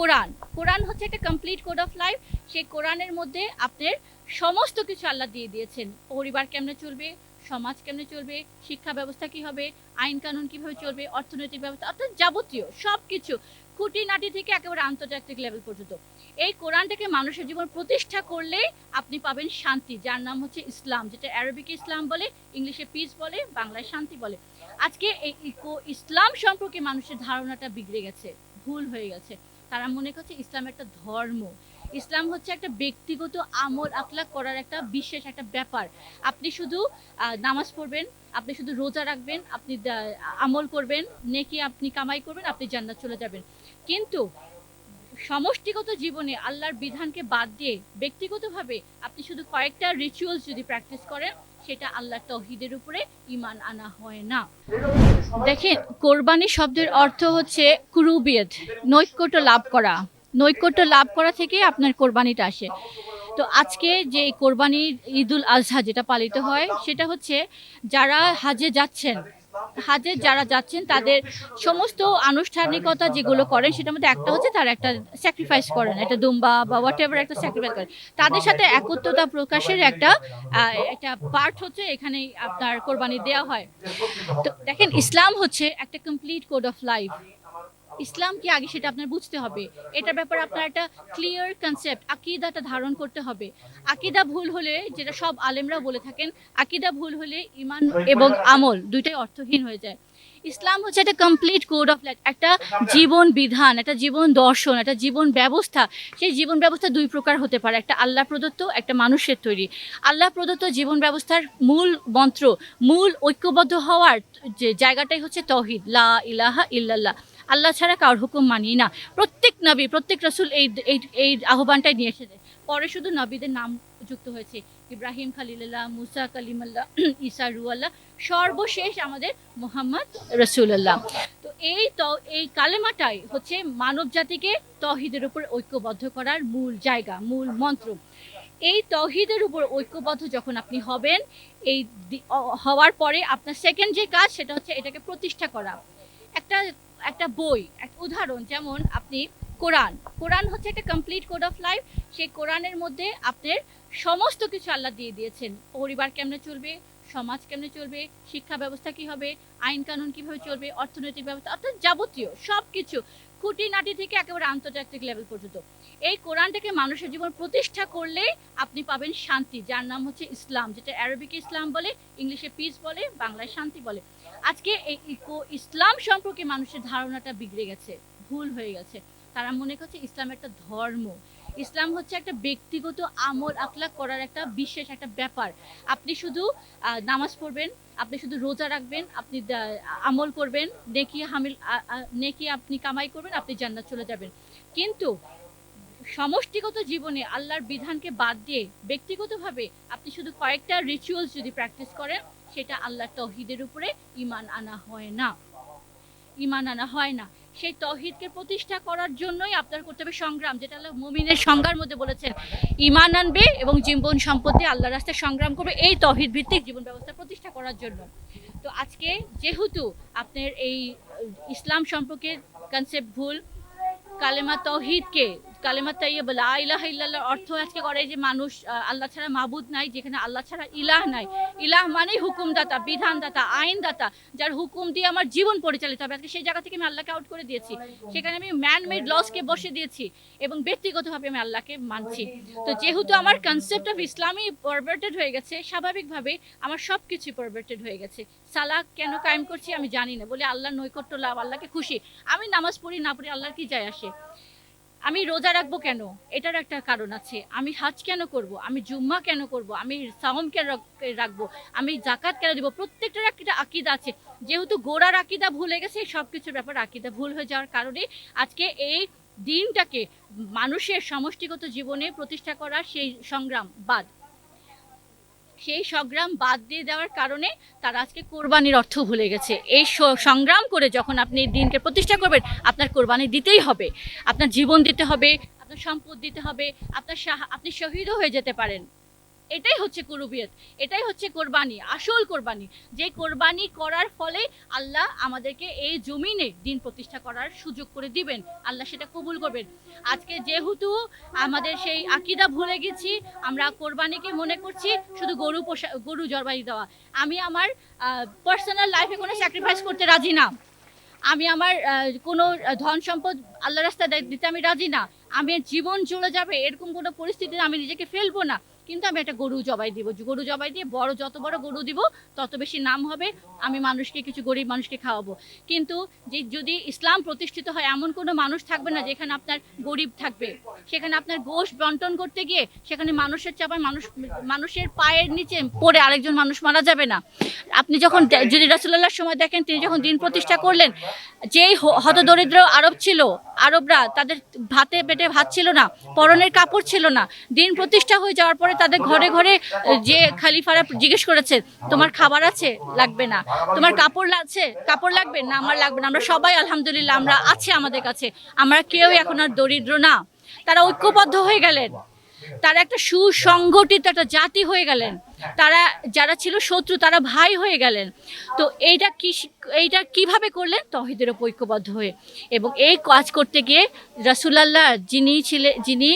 কোরআন। কোরআন হচ্ছে একটা complete code of life সেই কোরআনের মধ্যে আপনার সমস্ত কিছু আল্লাহ দিয়ে দিয়েছেন। পরিবার কেমনে চলবে? সমাজ কেমনে চলবে? শিক্ষা ব্যবস্থা কি হবে? আইন কানুন কীভাবে চলবে? অর্থনৈতিক ব্যবস্থা অর্থাৎ যাবতীয় সব কিছু খুঁটিনাটি থেকে একেবারে আন্তর্জাতিক লেভেল পর্যন্ত। এই কোরআনটাকে মানুষের জীবন প্রতিষ্ঠা করলেই আপনি পাবেন শান্তি, যার নাম হচ্ছে ইসলাম, যেটা অ্যারবিকে ইসলাম বলে ইংলিশে পিস বলে, বাংলায় শান্তি বলে। আজকে এই ইসলাম সম্পর্কে মানুষের ধারণাটা বিগড়ে গেছে, ভুল হয়ে গেছে। তারা মনে করছে ইসলাম একটা ধর্ম। ইসলাম হচ্ছে একটা ব্যক্তিগত আমল আকলাক করার একটা বিশেষ একটা ব্যাপার। আপনি শুধু নামাজ পড়বেন, আপনি শুধু রোজা রাখবেন, আপনি আমল করবেন, নেকি আপনি কামাই করবেন, আপনি জান্নাত চলে যাবেন। কিন্তু সমষ্টিগত জীবনে আল্লাহর বিধানকে বাদ দিয়ে ব্যক্তিগতভাবে আপনি শুধু কয়েকটা রিচুয়ালস যদি প্র্যাকটিস করেন, সেটা আল্লাহ তহিদের উপরে ইমান আনা হয় না। দেখেন, কোরবানি শব্দের অর্থ হচ্ছে কুরুবিয়ত, নৈকট্য লাভ করা। নৈকট্য লাভ করা থেকে আপনার কোরবানিটা আসে। তো আজকে যে কোরবানির ঈদুল আজহা যেটা পালিত হয়, সেটা হচ্ছে যারা হাজে যাচ্ছেন হাজে যারা যাচ্ছেন, তাদের সমস্ত আনুষ্ঠানিকতা যেগুলো করেন, সেটার মধ্যে একটা হচ্ছে তারা একটা স্যাক্রিফাইস করেন, একটা দুম্বা বা হোয়াট এভার একটা স্যাক্রিফাইস করেন। তাদের সাথে একত্রতা প্রকাশের একটা একটা পার্ট হচ্ছে এখানে আপনার কোরবানি দেওয়া হয়। তো দেখেন, ইসলাম হচ্ছে একটা complete code of life Islam কি আগে সেটা আপনার বুঝতে হবে। এটার ব্যাপারে আপনার একটা ক্লিয়ার কনসেপ্ট আকিদাটা ধারণ করতে হবে। আকিদা ভুল হলে, যেটা সব আলেমরা বলে থাকেন, আকিদা ভুল হলে ইমান এবং আমল দুইটাই অর্থহীন হয়ে যায়। ইসলাম হচ্ছে একটা কমপ্লিট কোড অফ লাইফ একটা জীবন বিধান, একটা জীবন দর্শন, একটা জীবন ব্যবস্থা। সেই জীবন ব্যবস্থা দুই প্রকার হতে পারে, একটা আল্লাহ প্রদত্ত, একটা মানুষের তৈরি। আল্লাহ প্রদত্ত জীবন ব্যবস্থার মূল মন্ত্র, মূল ঐক্যবদ্ধ হওয়ার যে জায়গাটাই হচ্ছে তহিদ, লা ইলাহা ইল্লাল্লাহ। আল্লাহ ছাড়া কার হুকুম মানি না। প্রত্যেক নবী, প্রত্যেক রসুল এই এই আহ্বানটাই নিয়ে এসেছে। পরে শুধু নবীদের নাম যুক্ত হয়েছে। ইব্রাহিম খালিল্লাহ মুসা কালিমাল্লাহ, ঈসা রুয়াল্লাহ, সর্বশেষ আমাদের মোহাম্মদ রসুল্লাহ তো এই ত, এই কালেমাটাই হচ্ছে মানব জাতিকে তহিদের উপর ঐক্যবদ্ধ করার মূল জায়গা, মূল মন্ত্র। এই তহিদের উপর ঐক্যবদ্ধ যখন আপনি হবেন, এই হওয়ার পরে আপনার সেকেন্ড যে কাজ সেটা হচ্ছে এটাকে প্রতিষ্ঠা করা। একটা একটা বই একটা উদাহরণ, যেমন আপনি কোরআন। কোরআন হচ্ছে একটা কমপ্লিট কোড অফ লাইফ সেই কোরআনের মধ্যে আপনার সমস্ত কিছু আল্লাহ দিয়ে দিয়েছেন। পরিবার কেমনে চলবে? সমাজ কেমনে চলবে, শিক্ষা ব্যবস্থা কি হবে, আইন কানুন কীভাবে চলবে, অর্থনৈতিক ব্যবস্থা, অর্থাৎ যাবতীয় সব কিছু খুঁটিনাটি থেকে একেবারে আন্তর্জাতিক লেভেল পর্যন্ত। এই কোরআনটাকে মানুষের জীবন প্রতিষ্ঠা করলেই আপনি পাবেন শান্তি, যার নাম হচ্ছে ইসলাম, যেটা অ্যারবিকে ইসলাম বলে, ইংলিশে পিস বলে, বাংলায় শান্তি বলে। আজকে এই ইকো- ইসলাম সম্পর্কে মানুষের ধারণাটা বিগড়ে গেছে, ভুল হয়ে গেছে। তারা মনে করছে ইসলাম একটা ধর্ম। ইসলাম হচ্ছে একটা ব্যক্তিগত আমল আকলাক করার একটা বিশেষ একটা ব্যাপার। আপনি শুধু নামাজ পড়বেন, আপনি শুধু রোজা রাখবেন, আপনি আমল করবেন, নেকি হামিল নেকি আপনি কামাই করবেন, আপনি জান্নাত চলে যাবেন। কিন্তু সমষ্টিগত জীবনে আল্লাহর বিধানকে বাদ দিয়ে ব্যক্তিগতভাবে আপনি শুধু কয়েকটা রিচুয়ালস যদি প্র্যাকটিস করেন, সেটা আল্লাহ তহিদের উপরে ইমান আনা হয় না। ইমান আনা হয় না। সেই তহিদকে প্রতিষ্ঠা করার জন্যই আপনার করতে হবে সংগ্রাম, যেটা আল্লাহ মুমিনের সংজ্ঞার মধ্যে বলেছেন। ইমান আনবে এবং জীবন সম্পত্তি আল্লাহ রাস্তায় সংগ্রাম করবে এই তহিদ ভিত্তিক জীবন ব্যবস্থা প্রতিষ্ঠা করার জন্য। তো আজকে যেহেতু আপনার এই ইসলাম সম্পর্কে কনসেপ্ট ভুল, কালেমা তৌহিদকে কালেমা তাইয়ে বলে ইলাহ ইল্লাল্লাহ অর্থ আজকে করে যে মানুষ আল্লাহ ছাড়া মাবুদ নাই, যেখানে আল্লাহ ছাড়া ইলাহ নাই। ইলাহ মানেই হুকুমদাতা, বিধানদাতা, আইনদাতা, যার হুকুম দিয়ে আমার জীবন পরিচালিত হবে। আজকে সেই জায়গা থেকে আমি আল্লাহকে আউট করে দিয়েছি। সেখানে আমি ম্যান মেড লসকে বসে দিয়েছি এবং ব্যক্তিগতভাবে আমি আল্লাহকে মানছি। তো যেহেতু আমার কনসেপ্ট অফ ইসলামই পারভার্টেড হয়ে গেছে স্বাভাবিকভাবে আমার সব কিছু পারভার্টেড হয়ে গেছে। সালাহ কেন কায়েম করছি আমি জানি না। বলে আল্লাহ নৈকট্য লাভ, আল্লাহকে খুশি। আমি নামাজ পড়ি, না পড়ি আল্লাহর কি যায় আসে? আমি রোজা রাখব কেন? এটার একটা কারণ আছে। আমি হাজ কেন করব? আমি জুম্মা কেন করব? আমি সাওম কেন রাখ- রাখব? আমি জাকাত কেন দেবো? প্রত্যেকটার একটা আকিদা আছে। যেহেতু গোড়ার আকিদা ভুলে গেছে সব কিছুর ব্যাপার আকিদা ভুল হয়ে যাওয়ার কারণে আজকে এই দিনটাকে মানুষের সমষ্টিগত জীবনে প্রতিষ্ঠা করার সেই সংগ্রাম বাদ। সেই সংগ্রাম বাদ দিয়ে দেওয়ার কারণে তার আজকে কোরবানির অর্থ ভুলে গেছে। এই সংগ্রাম করে যখন আপনি দিনকে প্রতিষ্ঠা করবেন, আপনার কোরবানি দিতেই হবে। আপনার জীবন দিতে হবে, আপনার সম্পদ দিতে হবে, আপনার আপনি শহীদও হয়ে যেতে পারেন। এটাই হচ্ছে কুরুবিয়ত, এটাই হচ্ছে কোরবানি, আসল কোরবানি। যে কোরবানি করার ফলে আল্লাহ আমাদেরকে এই জমিনে দিন প্রতিষ্ঠা করার সুযোগ করে দিবেন, আল্লাহ সেটা কবুল করবেন। আজকে যেহেতু আমাদের সেই আকিদা ভুলে গেছি, আমরা কোরবানিকে মনে করছি শুধু গরু পোষা, গরু জবাই দেওয়া। আমি আমার পার্সোনাল লাইফে কোনো স্যাক্রিফাইস করতে রাজি না। আমি আমার কোনো ধন সম্পদ আল্লাহ রাস্তায় দিতে আমি রাজি না। আমি জীবন চলে যাবে, এরকম কোনো পরিস্থিতিতে আমি নিজেকে ফেলব না। কিন্তু আমি একটা গরু জবাই দিব। গরু জবাই দিয়ে বড় যত বড় গরু দিব, তত বেশি নাম হবে, আমি মানুষকে, কিছু গরিব মানুষকে খাওয়াবো। কিন্তু যে যদি ইসলাম প্রতিষ্ঠিত হয়, এমন কোনো মানুষ থাকবে না যেখানে আপনার গরিব থাকবে। সেখানে আপনার গোশ বন্টন করতে গিয়ে সেখানে মানুষের চাপায় মানুষ, মানুষের পায়ের নিচে পড়ে আরেকজন মানুষ মারা যাবে না। আপনি যখন যদি রাসুল্লাহর সময় দেখেন, তিনি যখন দিন প্রতিষ্ঠা করলেন, যেই হতদরিদ্র আরব ছিল আরবরা তাদের ভাতে পেটে ভাত ছিল না, পরনের কাপড় ছিল না। দিন প্রতিষ্ঠা হয়ে যাওয়ার পরে তাদের ঘরে ঘরে যে খালিফারা জিজ্ঞেস করেছে, তোমার খাবার আছে? লাগবে না। তোমার কাপড় আছে কাপড় লাগবে? না, আমার লাগবে না। আমরা সবাই আলহামদুলিল্লাহ, আমরা আছে আমাদের কাছে। আমরা কেউ এখন আর দরিদ্র না। তারা ঐক্যবদ্ধ হয়ে গেলেন। তারা একটা সুসংগঠিত একটা জাতি হয়ে গেলেন। তারা যারা ছিল শত্রু তারা ভাই হয়ে গেলেন। তো এইটা কি এইটা কীভাবে করলেন? তহিদের ওপর ঐক্যবদ্ধ হয়ে। এবং এই কাজ করতে গিয়ে রাসুলাল্লাহ যিনি ছিলেন যিনি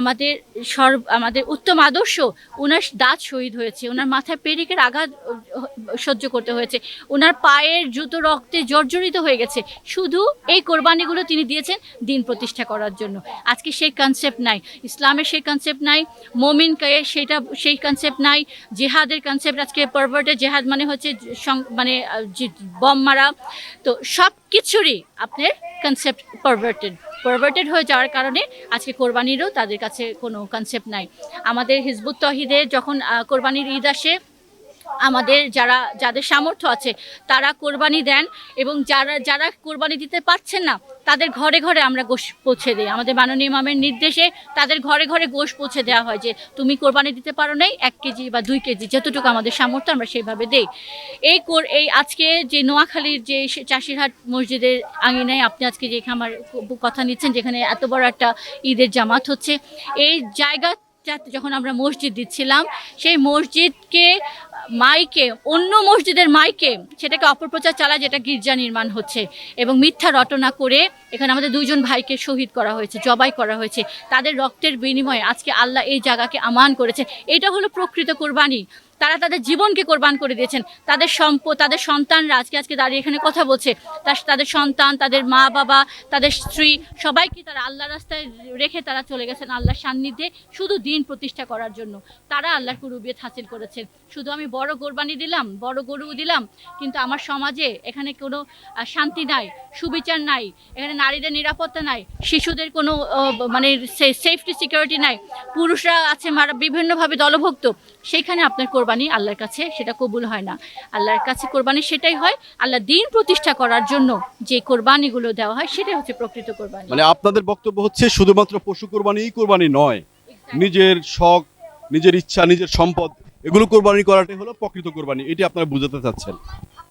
আমাদের সর্ব, আমাদের উত্তম আদর্শ ওনার দাঁত শহীদ হয়েছে ওনার মাথায় পেরিকের আঘাত সহ্য করতে হয়েছে ওনার পায়ের জুতো রক্তে জর্জরিত হয়ে গেছে, শুধু এই কোরবানিগুলো তিনি দিয়েছেন দিন প্রতিষ্ঠা করার জন্য। আজকে সেই কনসেপ্ট নাই, ইসলামের সেই কনসেপ্ট নাই, মমিন কে সেটা, সেই কনসেপ্ট নাই, জেহাদের কনসেপ্ট আজকে পারভার্টের জেহাদ মানে হচ্ছে মানে বম মারা, তো সব কিছুরই আপনার কনসেপ্ট পারভার্টেড পারভার্টেড হয়ে যাওয়ার কারণে আজকে কোরবানিরও তাদের কাছে কোনো কনসেপ্ট নাই। আমাদের হিজবুত তহিদে যখন কোরবানির ঈদ আসে আমাদের যারা, যাদের সামর্থ্য আছে, তারা কোরবানি দেন এবং যারা যারা কোরবানি দিতে পারছেন না, তাদের ঘরে ঘরে আমরা গোশ পৌঁছে দিই। আমাদের মাননীয় মামের নির্দেশে তাদের ঘরে ঘরে গোশ পৌঁছে দেওয়া হয় যে, তুমি কোরবানি দিতে পারো নাই, এক কেজি বা দুই কেজি যতটুকু আমাদের সামর্থ্য আমরা সেইভাবে দেই। এই কোর, এই আজকে যে নোয়াখালীর যে চাষিরহাট মসজিদের আঙিনায় আপনি আজকে যে আমার কথা নিচ্ছেন, যেখানে এত বড় একটা ঈদের জামাত হচ্ছে, এই জায়গা যাতে যখন আমরা মসজিদ দিচ্ছিলাম, সেই মসজিদকে মাইকে, অন্য মসজিদের মাইকে সেটাকে অপপ্রচার চালায় যেটা গির্জা নির্মাণ হচ্ছে এবং মিথ্যা রটনা করে এখানে আমাদের দুজন ভাইকে শহীদ করা হয়েছে, জবাই করা হয়েছে। তাদের রক্তের বিনিময়ে আজকে আল্লাহ এই জায়গাকে আমান করেছে। এটা হলো প্রকৃত কোরবানি। তারা তাদের জীবনকে কোরবান করে দিয়েছেন। তাদের সম্পদ তাদের সন্তানরা আজকে আজকে দাঁড়িয়ে এখানে কথা বলছে। তাদের সন্তান, তাদের মা বাবা, তাদের স্ত্রী, সবাইকে তারা আল্লাহ রাস্তায় রেখে তারা চলে গেছেন আল্লাহর সান্নিধ্যে শুধু দিন প্রতিষ্ঠা করার জন্য। তারা আল্লাহর কুরুবিয়ত হাসিল করেছেন। শুধু আমি বড় কোরবানি দিলাম, বড় গরু দিলাম, কিন্তু আমার সমাজে এখানে কোনো শান্তি নাই, সুবিচার নাই, এখানে নারীদের নিরাপত্তা নাই, শিশুদের কোনো মানে সেফটি সিকিউরিটি নাই। পুরুষরা আছে, মারা, বিভিন্নভাবে দলভুক্ত। সেইখানে আপনার কোরবানি আল্লাহর কাছে সেটা কবুল হয় না। আল্লাহর কাছে কোরবানি সেটাই হয় আল্লাহ দিন প্রতিষ্ঠা করার জন্য যে কোরবানিগুলো দেওয়া হয় সেটাই হচ্ছে প্রকৃত কোরবানি। মানে আপনাদের বক্তব্য হচ্ছে শুধুমাত্র পশু কোরবানিই কোরবানি নয় নিজের শখ নিজের ইচ্ছা নিজের সম্পদ এগুলো কোরবানি করাটাই হলো প্রকৃত কোরবানি এটি আপনারা বুঝাতে চাচ্ছেন।